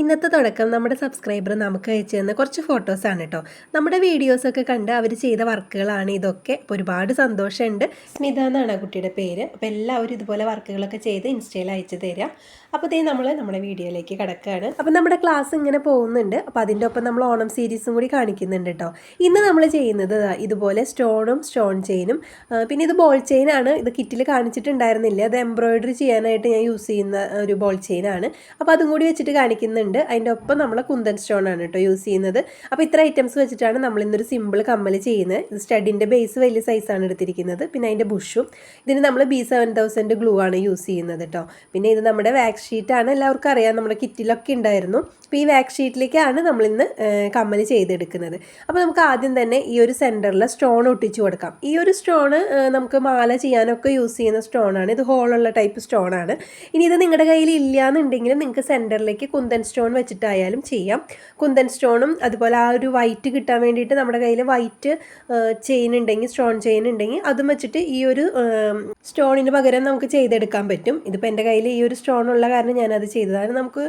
ഇന്നത്തെ തുടക്കം നമ്മുടെ സബ്സ്ക്രൈബർ നമുക്ക് അയച്ചു തന്ന കുറച്ച് ഫോട്ടോസാണ് കേട്ടോ നമ്മുടെ വീഡിയോസൊക്കെ കണ്ട് അവർ ചെയ്ത വർക്കുകളാണ് ഇതൊക്കെ. അപ്പോൾ ഒരുപാട് സന്തോഷമുണ്ട്. സ്മിത എന്നാണ് ആ കുട്ടിയുടെ പേര്. അപ്പോൾ എല്ലാവരും ഇതുപോലെ വർക്കുകളൊക്കെ ചെയ്ത് ഇൻസ്റ്റയിൽ അയച്ചു തരിക. അപ്പോൾ ഇതേ നമ്മൾ നമ്മുടെ വീഡിയോയിലേക്ക് കിടക്കുകയാണ് അപ്പോൾ നമ്മുടെ ക്ലാസ് ഇങ്ങനെ പോകുന്നുണ്ട്. അപ്പോൾ അതിന്റെ ഒപ്പം നമ്മൾ ഓണം സീരീസും കൂടി കാണിക്കുന്നുണ്ട് കേട്ടോ ഇന്ന് നമ്മൾ ചെയ്യുന്നത് ഇതുപോലെ സ്റ്റോണും സ്റ്റോൺ ചെയിനും പിന്നെ ഇത് ബോൾ ചെയിനാണ് ഇത് കിറ്റിൽ കാണിച്ചിട്ടുണ്ടായിരുന്നില്ല. അത് എംബ്രോയിഡറി ചെയ്യാനായിട്ട് ഞാൻ യൂസ് ചെയ്യുന്ന ഒരു ബോൾ ചെയിനാണ് അപ്പോൾ അതും കൂടി വെച്ചിട്ട് കാണിക്കുന്നുണ്ട്. അതിന്റെ ഒപ്പം നമ്മൾ കുന്തൻ സ്റ്റോൺ ആണ് കേട്ടോ യൂസ് ചെയ്യുന്നത്. അപ്പോൾ ഇത്ര ഐറ്റംസ് വെച്ചിട്ടാണ് നമ്മൾ ഇന്നൊരു സിമ്പിൾ കമ്മൽ ചെയ്യുന്നത്. ഇത് സ്റ്റഡിന്റെ ബേസ് വലിയ സൈസാണ് എടുത്തിരിക്കുന്നത്. പിന്നെ അതിന്റെ ബുഷും ഇതിന് നമ്മൾ ബി സെവൻ തൗസൻഡ് ഗ്ലൂ ആണ് യൂസ് ചെയ്യുന്നത് കേട്ടോ. പിന്നെ ഇത് നമ്മുടെ വാക്സ് ഷീറ്റാണ് എല്ലാവർക്കും അറിയാം നമ്മുടെ കിറ്റിലൊക്കെ ഉണ്ടായിരുന്നു. അപ്പോൾ ഈ വാക്സ് ഷീറ്റിലേക്കാണ് നമ്മളിന്ന് കമ്മൽ ചെയ്തെടുക്കുന്നത്. അപ്പോൾ നമുക്ക് ആദ്യം തന്നെ ഈ ഒരു സെന്ററിൽ സ്റ്റോൺ ഒട്ടിച്ചു കൊടുക്കാം. ഈ ഒരു സ്റ്റോണ് നമുക്ക് മാല ചെയ്യാനൊക്കെ യൂസ് ചെയ്യുന്ന സ്റ്റോണാണ് ഇത് ഹോളുള്ള ടൈപ്പ് സ്റ്റോണാണ് ഇനി ഇത് നിങ്ങളുടെ കയ്യിൽ ഇല്ല എന്നുണ്ടെങ്കിൽ നിങ്ങൾക്ക് സെന്ററിലേക്ക് കുന്തൻ സ്റ്റോൺ വെച്ചിട്ടായാലും ചെയ്യാം. കുന്തൻ സ്റ്റോണും അതുപോലെ ആ ഒരു വൈറ്റ് കിട്ടാൻ വേണ്ടിയിട്ട് നമ്മുടെ കയ്യിൽ വൈറ്റ് ചെയിൻ ഉണ്ടെങ്കിൽ സ്റ്റോൺ ചെയിൻ ഉണ്ടെങ്കിൽ അതും വെച്ചിട്ട് ഈ ഒരു സ്റ്റോണിന് പകരം നമുക്ക് ചെയ്തെടുക്കാൻ പറ്റും. ഇതിപ്പോൾ എന്റെ കയ്യിൽ ഈ ഒരു സ്റ്റോൺ ഉള്ള കാരണം ഞാനത് ചെയ്തതാണ്. നമുക്ക്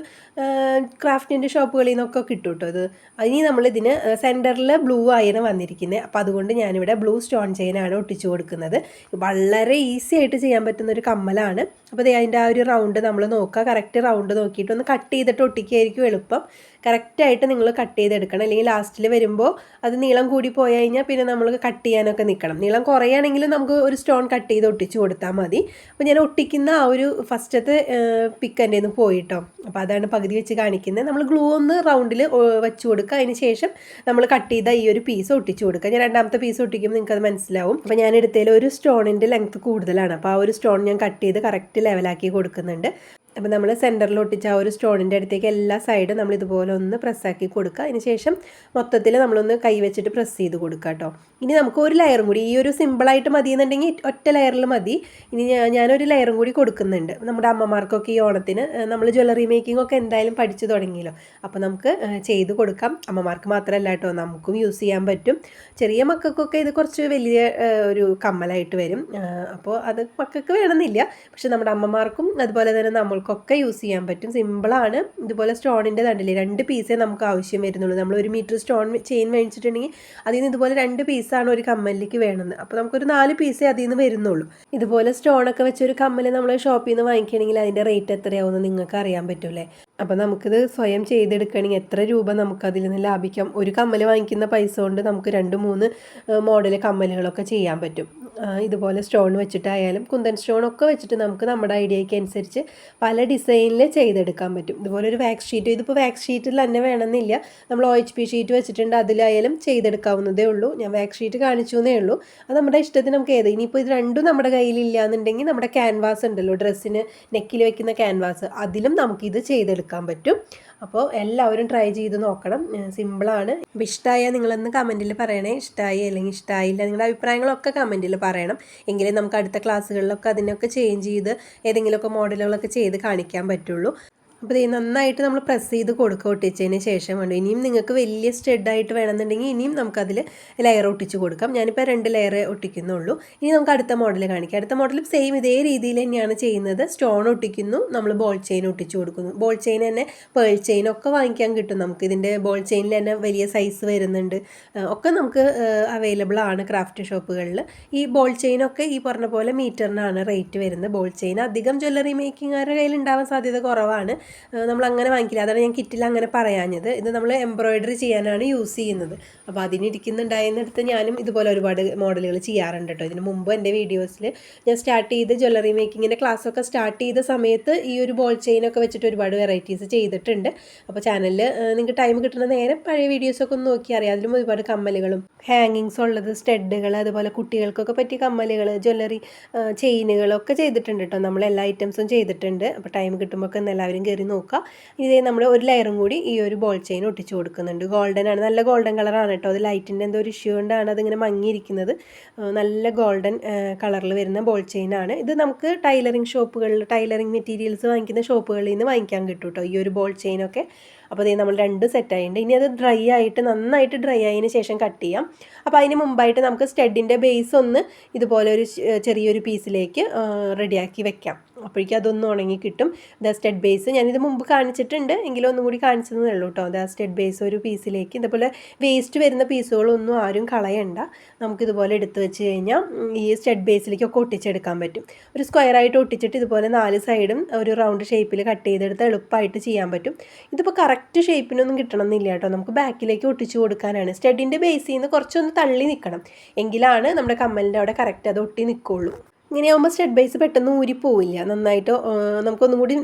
ക്രാഫ്റ്റിന്റെ ഷോപ്പുകളിൽ നിന്നൊക്കെ കിട്ടും കേട്ടോ ഇത്. ഇനി നമ്മളിതിന് സെന്ററിൽ ബ്ലൂ ആയിരുന്നു വന്നിരിക്കുന്നത് അപ്പോൾ അതുകൊണ്ട് ഞാനിവിടെ ബ്ലൂ സ്റ്റോൺ ചെയിനാണ് ഒട്ടിച്ചു കൊടുക്കുന്നത്. വളരെ ഈസി ആയിട്ട് ചെയ്യാൻ പറ്റുന്ന ഒരു കമ്മലാണ്. അപ്പോൾ അതിന്റെ ആ ഒരു റൗണ്ട് നമ്മൾ നോക്കുക കറക്റ്റ് റൗണ്ട് നോക്കിയിട്ട് ഒന്ന് കട്ട് ചെയ്തിട്ട് ഒട്ടിക്കുകയായിരിക്കും എളുപ്പം. കറക്റ്റായിട്ട് നിങ്ങൾ കട്ട് ചെയ്തെടുക്കണം. അല്ലെങ്കിൽ ലാസ്റ്റിൽ വരുമ്പോൾ അത് നീളം കൂടി പോയി കഴിഞ്ഞാൽ പിന്നെ നമ്മൾ കട്ട് ചെയ്യാനൊക്കെ നിൽക്കണം. നീളം കുറയുകയാണെങ്കിൽ നമുക്ക് ഒരു സ്റ്റോൺ കട്ട് ചെയ്ത് ഒട്ടിച്ച് കൊടുത്താൽ മതി. അപ്പോൾ ഞാൻ ഒട്ടിക്കുന്ന ആ ഒരു ഫസ്റ്റത്തെ പിക്ക് എന്റെ നിന്ന് പോയിട്ടോ. അപ്പോൾ അതാണ് പകുതി വെച്ച് കാണിക്കുന്നത്. നമ്മൾ ഗ്ലൂ ഒന്ന് റൗണ്ടിൽ വെച്ച് കൊടുക്കുക. അതിന് ശേഷം നമ്മൾ കട്ട് ചെയ്ത ഈ ഒരു പീസ് ഒട്ടിച്ച് കൊടുക്കുക. ഞാൻ രണ്ടാമത്തെ പീസ് ഒട്ടിക്കുമ്പോൾ നിങ്ങൾക്കത് മനസ്സിലാവും. അപ്പോൾ ഞാൻ എടുത്തതിൽ ഒരു സ്റ്റോണിന്റെ ലെങ്ത് കൂടുതലാണ്. അപ്പോൾ ആ ഒരു സ്റ്റോൺ ഞാൻ കട്ട് ചെയ്ത് കറക്റ്റ് ലെവലാക്കി കൊടുക്കുന്നുണ്ട്. അപ്പോൾ നമ്മൾ സെന്ററിൽ ഒട്ടിച്ച ആ ഒരു സ്റ്റോണിന്റെ അടുത്തേക്ക് എല്ലാ സൈഡും നമ്മൾ ഇതുപോലെ ഒന്ന് പ്രസ്സാക്കി കൊടുക്കുക. അതിന് ശേഷം മൊത്തത്തിൽ നമ്മളൊന്ന് കൈ വെച്ചിട്ട് പ്രസ് ചെയ്ത് കൊടുക്കുക കേട്ടോ ഇനി നമുക്ക് ഒരു ലെയറും കൂടി ഈ ഒരു സിമ്പിളായിട്ട് മതി എന്നുണ്ടെങ്കിൽ ഒറ്റ ലെയറിൽ മതി. ഇനി ഞാനൊരു ലെയറും കൂടി കൊടുക്കുന്നുണ്ട്. നമ്മുടെ അമ്മമാർക്കൊക്കെ ഈ ഓണത്തിന് നമ്മൾ ജ്വല്ലറി മേക്കിംഗ് ഒക്കെ എന്തായാലും പഠിച്ചു തുടങ്ങിയല്ലോ. അപ്പോൾ നമുക്ക് ചെയ്ത് കൊടുക്കാം. അമ്മമാർക്ക് മാത്രമല്ല കേട്ടോ നമുക്കും യൂസ് ചെയ്യാൻ പറ്റും. ചെറിയ മക്കൾക്കൊക്കെ ഇത് കുറച്ച് വലിയ ഒരു കമ്മലായിട്ട് വരും. അപ്പോൾ അത് മക്കൾക്ക് വേണമെന്നില്ല. പക്ഷെ നമ്മുടെ അമ്മമാർക്കും അതുപോലെ തന്നെ നമ്മൾക്കൊക്കെ യൂസ് ചെയ്യാൻ പറ്റും. സിമ്പിളാണ്. ഇതുപോലെ സ്റ്റോണിന്റെ തണ്ടില്ലേ രണ്ട് പീസേ നമുക്ക് ആവശ്യം വരുന്നുള്ളൂ. നമ്മൾ ഒരു മീറ്റർ സ്റ്റോൺ ചെയിൻ മേടിച്ചിട്ടുണ്ടെങ്കിൽ അതിൽ നിന്ന് ഇതുപോലെ രണ്ട് പീസാണ് ഒരു കമ്മലിലേക്ക് വേണമെന്ന് അപ്പോൾ നമുക്കൊരു നാല് പീസേ അതിൽ നിന്ന് വരുന്നുള്ളൂ. ഇതുപോലെ സ്റ്റോണൊക്കെ വെച്ച ഒരു കമ്മൽ നമ്മൾ ഷോപ്പിൽ നിന്ന് വാങ്ങിക്കുകയാണെങ്കിൽ അതിന്റെ റേറ്റ് എത്രയാവുമെന്ന് നിങ്ങൾക്ക് അറിയാൻ പറ്റൂലേ അപ്പോൾ നമുക്കിത് സ്വയം ചെയ്തെടുക്കണമെങ്കിൽ എത്ര രൂപ നമുക്ക് അതിൽ നിന്ന് ലാഭിക്കാം? ഒരു കമ്മൽ വാങ്ങിക്കുന്ന പൈസ കൊണ്ട് നമുക്ക് രണ്ട് മൂന്ന് മോഡൽ കമ്മലുകളൊക്കെ ചെയ്യാൻ പറ്റും. ഇതുപോലെ സ്റ്റോൺ വെച്ചിട്ടായാലും കുന്തൻ സ്റ്റോൺ ഒക്കെ വെച്ചിട്ട് നമുക്ക് നമ്മുടെ ഐഡിയയ്ക്ക് അനുസരിച്ച് പല ഡിസൈനിൽ ചെയ്തെടുക്കാൻ പറ്റും. ഇതുപോലെ ഒരു വാക്സ് ഷീറ്റ് ഇതിപ്പോൾ വാക്സ് ഷീറ്റിൽ തന്നെ വേണമെന്നില്ല. നമ്മൾ ഒ എച്ച് പി ഷീറ്റ് വെച്ചിട്ടുണ്ട് അതിലായാലും ചെയ്തെടുക്കാവുന്നതേ ഉള്ളൂ. ഞാൻ വാക്സ് ഷീറ്റ് കാണിച്ചു എന്നേ ഉള്ളൂ. അത് നമ്മുടെ ഇഷ്ടത്തിന് നമുക്ക് ഏത്? ഇനിയിപ്പോൾ ഇത് രണ്ടും നമ്മുടെ കയ്യിലില്ല എന്നുണ്ടെങ്കിൽ നമ്മുടെ ക്യാൻവാസ് ഉണ്ടല്ലോ ഡ്രസ്സിന് നെക്കിൽ വെക്കുന്ന ക്യാൻവാസ് അതിലും നമുക്കിത് ചെയ്തെടുക്കാൻ പറ്റും. അപ്പോൾ എല്ലാവരും ട്രൈ ചെയ്ത് നോക്കണം. സിമ്പിളാണ് അപ്പോൾ ഇഷ്ടമായാൽ നിങ്ങളൊന്ന് കമന്റിൽ പറയണേ. ഇഷ്ടമായി അല്ലെങ്കിൽ ഇഷ്ടമായില്ല നിങ്ങളുടെ അഭിപ്രായങ്ങളൊക്കെ കമന്റിൽ പറയണം. എങ്കിലേ നമുക്ക് അടുത്ത ക്ലാസ്സുകളിലൊക്കെ അതിനൊക്കെ ചേഞ്ച് ചെയ്ത് ഏതെങ്കിലുമൊക്കെ മോഡലുകളൊക്കെ ചെയ്ത് കാണിക്കാൻ പറ്റുള്ളൂ. അപ്പോൾ ഇത് നന്നായിട്ട് നമ്മൾ പ്രസ് ചെയ്ത് കൊടുക്കുക ഒട്ടിച്ചതിന് ശേഷം വേണ്ടു. ഇനിയും നിങ്ങൾക്ക് വലിയ സ്റ്റെഡായിട്ട് വേണമെന്നുണ്ടെങ്കിൽ ഇനിയും നമുക്കതിൽ ലെയർ ഒട്ടിച്ച് കൊടുക്കാം. ഞാനിപ്പോൾ രണ്ട് ലെയർ ഒട്ടിക്കുന്നുള്ളൂ. ഇനി നമുക്ക് അടുത്ത മോഡൽ കാണിക്കാം. അടുത്ത മോഡലും സെയിം ഇതേ രീതിയിൽ തന്നെയാണ് ചെയ്യുന്നത്. സ്റ്റോൺ ഒട്ടിക്കുന്നു നമ്മൾ ബോൾ ചെയിൻ ഒട്ടിച്ച് കൊടുക്കുന്നു. ബോൾ ചെയിൻ തന്നെ പേൾ ചെയിൻ ഒക്കെ വാങ്ങിക്കാൻ കിട്ടും നമുക്ക്. ഇതിന്റെ ബോൾ ചെയിനിൽ തന്നെ വലിയ സൈസ് വരുന്നുണ്ട്. ഒക്കെ നമുക്ക് അവൈലബിൾ ആണ് ക്രാഫ്റ്റ് ഷോപ്പുകളിൽ ഈ ബോൾ ചെയിനൊക്കെ ഈ പറഞ്ഞ പോലെ മീറ്ററിനാണ് റേറ്റ് വരുന്നത്. ബോൾ ചെയിൻ അധികം ജ്വല്ലറി മേക്കിംഗ് കയ്യിൽ ഉണ്ടാവാൻ സാധ്യത കുറവാണ്. നമ്മൾ അങ്ങനെ വാങ്ങിക്കില്ല. അതാണ് ഞാൻ കിറ്റിൽ അങ്ങനെ പറയാഞ്ഞത്. ഇത് നമ്മൾ എംബ്രോയിഡറി ചെയ്യാനാണ് യൂസ് ചെയ്യുന്നത്. അപ്പോൾ അതിനിരിക്കുന്നുണ്ടായിരുന്നിടത്ത് ഞാനും ഇതുപോലെ ഒരുപാട് മോഡലുകൾ ചെയ്യാറുണ്ട് കേട്ടോ ഇതിന് മുമ്പ് എന്റെ വീഡിയോസിൽ ഞാൻ സ്റ്റാർട്ട് ചെയ്ത് ജ്വല്ലറി മേക്കിങ്ങിന്റെ ക്ലാസ്സൊക്കെ സ്റ്റാർട്ട് ചെയ്ത സമയത്ത് ഈ ഒരു ബോൾ ചെയിനൊക്കെ വെച്ചിട്ട് ഒരുപാട് വെറൈറ്റീസ് ചെയ്തിട്ടുണ്ട്. അപ്പോൾ ചാനലിൽ നിങ്ങൾക്ക് ടൈം കിട്ടുന്ന നേരം പഴയ വീഡിയോസൊക്കെ ഒന്ന് നോക്കി അറിയാം. അതിലും ഒരുപാട് കമ്മലുകളും ഹാങ്ങിങ്സ് ഉള്ളത് സ്റ്റഡുകൾ അതുപോലെ കുട്ടികൾക്കൊക്കെ പറ്റിയ കമ്മലുകൾ ജ്വല്ലറി ചെയിനുകളൊക്കെ ചെയ്തിട്ടുണ്ട് കേട്ടോ നമ്മൾ എല്ലാ ഐറ്റംസും ചെയ്തിട്ടുണ്ട്. അപ്പോൾ ടൈം കിട്ടുമ്പോൾ ഒക്കെ എല്ലാവരും നോക്കുക ഇതേ നമ്മൾ ഒരു ലെയറും കൂടി ഈ ഒരു ബോൾ ചെയിൻ ഒട്ടിച്ച് കൊടുക്കുന്നുണ്ട്. ഗോൾഡൻ ആണ്. നല്ല ഗോൾഡൻ കളറാണ് കേട്ടോ. അത് ലൈറ്റിന്റെ എന്തോ ഒരു ഇഷ്യൂ കൊണ്ടാണ് അതിങ്ങനെ മങ്ങിയിരിക്കുന്നത്. നല്ല ഗോൾഡൻ കളറിൽ വരുന്ന ബോൾ ചെയിൻ ആണ്. ഇത് നമുക്ക് ടൈലറിങ് ഷോപ്പുകളിൽ ടൈലറിങ് മെറ്റീരിയൽസ് വാങ്ങിക്കുന്ന ഷോപ്പുകളിൽ നിന്ന് വാങ്ങിക്കാൻ കിട്ടും കേട്ടോ ഈ ഒരു ബോൾ ചെയിനൊക്കെ അപ്പോൾ ദേ നമ്മൾ രണ്ട് സെറ്റായിട്ടുണ്ട് ഇനി അത് ഡ്രൈ ആയിട്ട് നന്നായിട്ട് ഡ്രൈ ആയതിന് ശേഷം കട്ട് ചെയ്യാം. അപ്പോൾ അതിന് മുമ്പായിട്ട് നമുക്ക് സ്റ്റഡിന്റെ ബേസ് ഒന്ന് ഇതുപോലെ ഒരു ചെറിയൊരു പീസിലേക്ക് റെഡിയാക്കി വെക്കാം. അപ്പോഴേക്കും അതൊന്ന് ഉണങ്ങി കിട്ടും. ദ സ്റ്റെഡ് ബേസ് ഞാനിത് മുമ്പ് കാണിച്ചിട്ടുണ്ട്. എങ്കിലും ഒന്നും കൂടി കാണിച്ചതേ ഉള്ളൂ കേട്ടോ ദ സ്റ്റെഡ് ബേസ് ഒരു പീസിലേക്ക് ഇതുപോലെ വേസ്റ്റ് വരുന്ന പീസുകളൊന്നും ആരും കളയണ്ട. നമുക്കിതുപോലെ എടുത്ത് വെച്ച് കഴിഞ്ഞാൽ ഈ സ്റ്റെഡ് ബേസിലേക്കൊക്കെ ഒട്ടിച്ചെടുക്കാൻ പറ്റും. ഒരു സ്ക്വയറായിട്ട് ഒട്ടിച്ചിട്ട് ഇതുപോലെ നാല് സൈഡും ഒരു റൗണ്ട് ഷേപ്പിൽ കട്ട് ചെയ്തെടുത്ത് എളുപ്പമായിട്ട് ചെയ്യാൻ പറ്റും. ഇതിപ്പോൾ കറക്റ്റ് ഷേപ്പിനൊന്നും കിട്ടണമെന്നില്ല കേട്ടോ. നമുക്ക് ബാക്കിലേക്ക് ഒട്ടിച്ചു കൊടുക്കാനാണ്. സ്റ്റഡിന്റെ ബേസിൽ നിന്ന് കുറച്ചൊന്ന് തള്ളി നിൽക്കണം എങ്കിലാണ് നമ്മുടെ കമ്മലിന്റെ അവിടെ കറക്റ്റ് അത് ഒട്ടി നിൽക്കുള്ളൂ ഇങ്ങനെയാകുമ്പോൾ സ്റ്റെഡ് ബേസ് പെട്ടെന്ന് ഊരിപ്പോവില്ല നന്നായിട്ട് നമുക്കൊന്നും കൂടി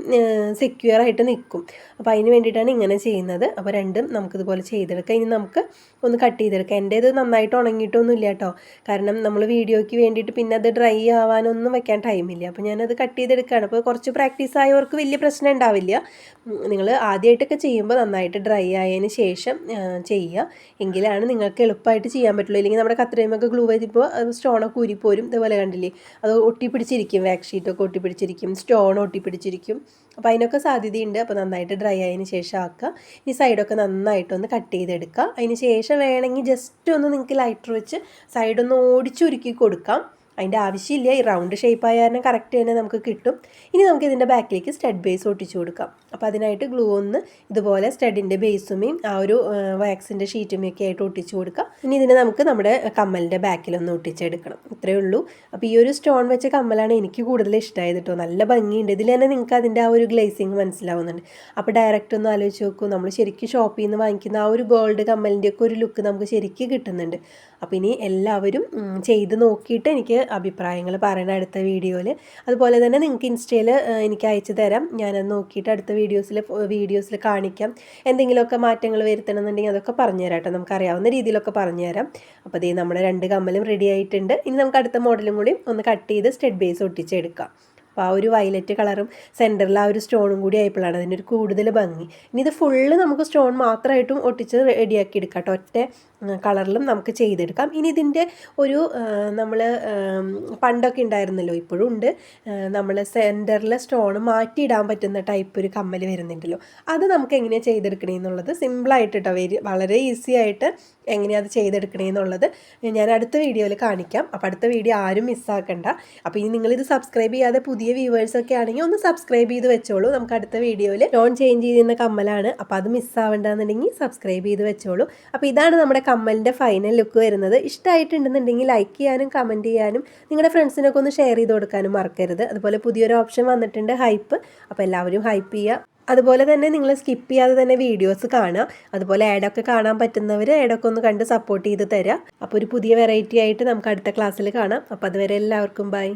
സെക്യൂർ ആയിട്ട് നിൽക്കും അപ്പോൾ അതിന് വേണ്ടിയിട്ടാണ് ഇങ്ങനെ ചെയ്യുന്നത്. അപ്പോൾ രണ്ടും നമുക്കിതുപോലെ ചെയ്തെടുക്കാം. ഇനി നമുക്ക് ഒന്ന് കട്ട് ചെയ്തെടുക്കാം. എന്റേത് നന്നായിട്ട് ഉണങ്ങിയിട്ടൊന്നും ഇല്ല കേട്ടോ കാരണം നമ്മൾ വീഡിയോയ്ക്ക് വേണ്ടിയിട്ട് പിന്നെ അത് ഡ്രൈ ആവാനൊന്നും വെക്കാൻ ടൈമില്ല അപ്പോൾ ഞാനത് കട്ട് ചെയ്തെടുക്കുകയാണ്. അപ്പോൾ കുറച്ച് പ്രാക്ടീസ് ആയവർക്ക് വലിയ പ്രശ്നം ഉണ്ടാവില്ല. നിങ്ങൾ ആദ്യമായിട്ടൊക്കെ ചെയ്യുമ്പോൾ നന്നായിട്ട് ഡ്രൈ ആയതിന് ശേഷം ചെയ്യുക എങ്കിലാണ് നിങ്ങൾക്ക് എളുപ്പമായിട്ട് ചെയ്യാൻ പറ്റുള്ളൂ. ഇല്ലെങ്കിൽ നമ്മുടെ കത്രയുമൊക്കെ ഗ്ലൂ ചെയ്തിപ്പോൾ സ്റ്റോണൊക്കെ ഊരിപ്പോരും. ഇതുപോലെ കണ്ടില്ലേ? അത് ഒട്ടിപ്പിടിച്ചിരിക്കും വാക്സ് ഷീറ്റൊക്കെ ഒട്ടിപ്പിടിച്ചിരിക്കും സ്റ്റോൺ ഒട്ടിപ്പിടിച്ചിരിക്കും. അപ്പോൾ അതിനൊക്കെ സാധ്യതയുണ്ട്. അപ്പോൾ നന്നായിട്ട് ഡ്രൈ ആയതിന് ശേഷം ആക്കുക ഇനി സൈഡൊക്കെ നന്നായിട്ടൊന്ന് കട്ട് ചെയ്തെടുക്കുക അതിന് ശേഷം വേണമെങ്കിൽ ജസ്റ്റ് ഒന്ന് നിങ്ങൾക്ക് ലൈറ്റർ വെച്ച് സൈഡൊന്ന് ഓടിച്ചുരുക്കി കൊടുക്കാം. അതിന്റെ ആവശ്യമില്ല. ഈ റൗണ്ട് ഷേപ്പ് ആയ കാരണം കറക്റ്റ് തന്നെ നമുക്ക് കിട്ടും. ഇനി നമുക്ക് ഇതിന്റെ ബാക്കിലേക്ക് സ്റ്റഡ് ബേസ് ഒട്ടിച്ചു കൊടുക്കാം. അപ്പോൾ അതിനായിട്ട് ഗ്ലൂ ഒന്ന് ഇതുപോലെ സ്റ്റഡിന്റെ ബേസുമേയും ആ ഒരു വാക്സിന്റെ ഷീറ്റുമൊക്കെ ആയിട്ട് ഒട്ടിച്ചു കൊടുക്കാം. ഇനി ഇതിനെ നമുക്ക് നമ്മുടെ കമ്മലിന്റെ ബാക്കിലൊന്ന് ഒട്ടിച്ചെടുക്കണം. ഇത്രയേ ഉള്ളൂ. അപ്പോൾ ഈ ഒരു സ്റ്റോൺ വെച്ച കമ്മലാണ് എനിക്ക് കൂടുതൽ ഇഷ്ടമായത് കേട്ടോ. നല്ല ഭംഗിയുണ്ട്. ഇതിൽ തന്നെ നിങ്ങൾക്ക് അതിന്റെ ആ ഒരു ഗ്ലേസിങ് മനസ്സിലാവുന്നുണ്ട്. അപ്പോൾ ഡയറക്റ്റ് ഒന്ന് ആലോചിച്ച് നോക്കൂ. നമ്മൾ ശരിക്കും ഷോപ്പിൽ നിന്ന് വാങ്ങിക്കുന്ന ആ ഒരു ഗോൾഡ് കമ്മലിന്റെ ഒക്കെ ഒരു ലുക്ക് നമുക്ക് ശരിക്കും കിട്ടുന്നുണ്ട്. അപ്പോൾ ഇനി എല്ലാവരും ചെയ്ത് നോക്കിയിട്ട് എനിക്ക് അഭിപ്രായങ്ങൾ പറയണം അടുത്ത വീഡിയോയിൽ അതുപോലെ തന്നെ നിങ്ങൾക്ക് ഇൻസ്റ്റയിൽ എനിക്ക് അയച്ചു തരാം. ഞാനത് നോക്കിയിട്ട് അടുത്ത വീഡിയോസിൽ വീഡിയോസിൽ കാണിക്കാം. എന്തെങ്കിലുമൊക്കെ മാറ്റങ്ങൾ വരുത്തണമെന്നുണ്ടെങ്കിൽ അതൊക്കെ പറഞ്ഞുതരാം കേട്ടോ നമുക്കറിയാവുന്ന രീതിയിലൊക്കെ പറഞ്ഞുതരാം. അപ്പോൾ ദേ നമ്മുടെ രണ്ട് കമ്മലും റെഡി ആയിട്ടുണ്ട്. ഇനി നമുക്ക് അടുത്ത മോഡലും കൂടി ഒന്ന് കട്ട് ചെയ്ത് സ്റ്റെഡ് ബേസ് ഒട്ടിച്ചെടുക്കാം അപ്പോൾ ആ ഒരു വയലറ്റ് കളറും സെന്ററിൽ ആ ഒരു സ്റ്റോണും കൂടി ആയപ്പോഴാണ് അതിനൊരു കൂടുതൽ ഭംഗി. ഇനി ഇത് ഫുള്ള് നമുക്ക് സ്റ്റോൺ മാത്രമായിട്ടും ഒട്ടിച്ച് റെഡിയാക്കി എടുക്കാം കേട്ടോ ഒറ്റ കളറിലും നമുക്ക് ചെയ്തെടുക്കാം. ഇനി ഇതിന്റെ ഒരു നമ്മൾ പണ്ടൊക്കെ ഉണ്ടായിരുന്നല്ലോ ഇപ്പോഴും ഉണ്ട്. നമ്മൾ സെന്ററിലെ സ്റ്റോൺ മാറ്റിയിടാൻ പറ്റുന്ന ടൈപ്പ് ഒരു കമ്മൽ വരുന്നുണ്ടല്ലോ. അത് നമുക്ക് എങ്ങനെയാണ് ചെയ്തെടുക്കണേ എന്നുള്ളത് സിമ്പിളായിട്ട് കേട്ടോ വെരി വളരെ ഈസി ആയിട്ട് എങ്ങനെയാണ് അത് ചെയ്തെടുക്കണേ എന്നുള്ളത് ഞാൻ അടുത്ത വീഡിയോയിൽ കാണിക്കാം. അപ്പോൾ അടുത്ത വീഡിയോ ആരും മിസ്സാക്കണ്ട അപ്പോൾ ഇനി നിങ്ങളിത് സബ്സ്ക്രൈബ് ചെയ്യാതെ പുതിയ വ്യൂവേഴ്സ് ഒക്കെ ആണെങ്കിൽ ഒന്ന് സബ്സ്ക്രൈബ് ചെയ്ത് വെച്ചോളൂ. നമുക്ക് അടുത്ത വീഡിയോയിൽ ലോൺ ചേഞ്ച് ചെയ്യുന്ന കമ്മലാണ്. അപ്പോൾ അത് മിസ്സാവണ്ടെന്നുണ്ടെങ്കിൽ സബ്സ്ക്രൈബ് ചെയ്ത് വെച്ചോളൂ. അപ്പോൾ ഇതാണ് നമ്മുടെ കമ്മലിന്റെ ഫൈനൽ ലുക്ക് വരുന്നത്. ഇഷ്ടമായിട്ടുണ്ടെന്നുണ്ടെങ്കിൽ ലൈക്ക് ചെയ്യാനും കമന്റ് ചെയ്യാനും നിങ്ങളുടെ ഫ്രണ്ട്സിനൊക്കെ ഒന്ന് ഷെയർ ചെയ്ത് കൊടുക്കാനും മറക്കരുത്. അതുപോലെ പുതിയൊരു ഓപ്ഷൻ വന്നിട്ടുണ്ട് ഹൈപ്പ് അപ്പോൾ എല്ലാവരും ഹൈപ്പ് ചെയ്യുക. അതുപോലെ തന്നെ നിങ്ങൾ സ്കിപ്പ് ചെയ്യാതെ തന്നെ വീഡിയോസ് കാണുക. അതുപോലെ ആഡൊക്കെ കാണാൻ പറ്റുന്നവർ ആഡൊക്കെ ഒന്ന് കണ്ട് സപ്പോർട്ട് ചെയ്ത് തരാം. അപ്പോൾ ഒരു പുതിയ വെറൈറ്റി ആയിട്ട് നമുക്ക് അടുത്ത ക്ലാസ്സിൽ കാണാം. അപ്പോൾ അതുവരെ എല്ലാവർക്കും ബൈ